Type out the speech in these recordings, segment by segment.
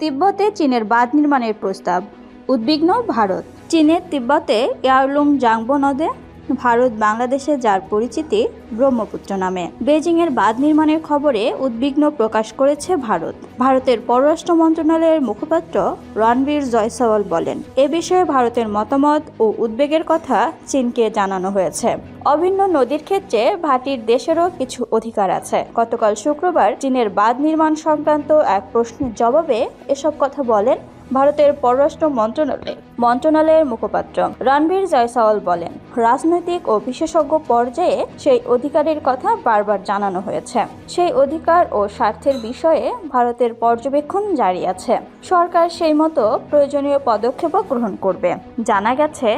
তিব্বতে চীনের বাঁধ নির্মাণের প্রস্তাব। উদ্বিগ্ন ভারত। চীনের তিব্বতে ইয়ারলুং জাংবো নদে ভারত বাংলাদেশে যার পরিচিতি ব্রহ্মপুত্র নামে। বেজিংয়ের বাঁধ নির্মাণের খবরে উদ্বিগ্ন প্রকাশ করেছে ভারত। ভারতের পররাষ্ট্র মন্ত্রণালয়ের মুখপাত্র রণবীর জয়সওয়াল বলেন, এ বিষয়ে ভারতের মতামত ও উদ্বেগের কথা চীনকে জানানো হয়েছে। অভিন্ন নদীর ক্ষেত্রে ভাটির দেশেরও কিছু অধিকার আছে। গতকাল শুক্রবার চীনের বাঁধ নির্মাণ সংক্রান্ত এক প্রশ্নের জবাবে এসব কথা বলেন ভারতের পররাষ্ট্র মন্ত্রণালয়, মন্ত্রণালয়ের মুখপাত্র। রণবীর জয়সওয়াল বলেন, রাজনৈতিক ও বিশেষজ্ঞ পর্যায়ে সেই অধিকারের কথা বারবার জানানো হয়েছে। সেই অধিকার ও স্বার্থের বিষয়ে ভারতের পর্যবেক্ষণ জারি আছে। সরকার সেই মতো প্রয়োজনীয় পদক্ষেপও গ্রহণ করবে। জানা গেছে,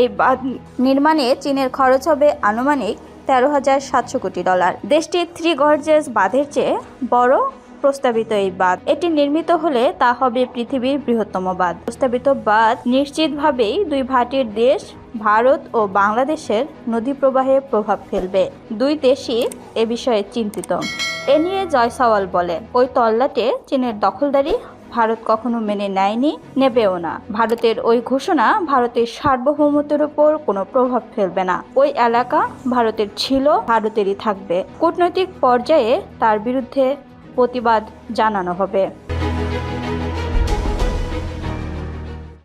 এই বাঁধ নির্মাণে চীনের খরচ হবে আনুমানিক তেরো হাজার সাতশো কোটি ডলার। দেশটির থ্রি গর্জেস বাঁধের চেয়ে বড় প্রস্তাবিত এই বাঁধ। এটি নির্মিত হলে তা হবে পৃথিবীর বৃহত্তম বাঁধ। প্রস্তাবিত বাঁধ নিশ্চিতভাবেই দুই ভাটির দেশ, ভারত ও বাংলাদেশের নদী প্রবাহে প্রভাব ফেলবে। দুই দেশই এ বিষয়ে চিন্তিত। এ নিয়ে জয়সাওয়াল বলেন ওই তল্লাটে চীনের দখলদারি ভারত কখনো মেনে নেয়নি, নেবেও না। ভারতের ওই ঘোষণা ভারতের সার্বভৌমত্বের উপর কোনো প্রভাব ফেলবে না। ওই এলাকা ভারতের ছিল, ভারতেরই থাকবে। কূটনৈতিক পর্যায়ে তার বিরুদ্ধে প্রতিবাদ জানানো হবে।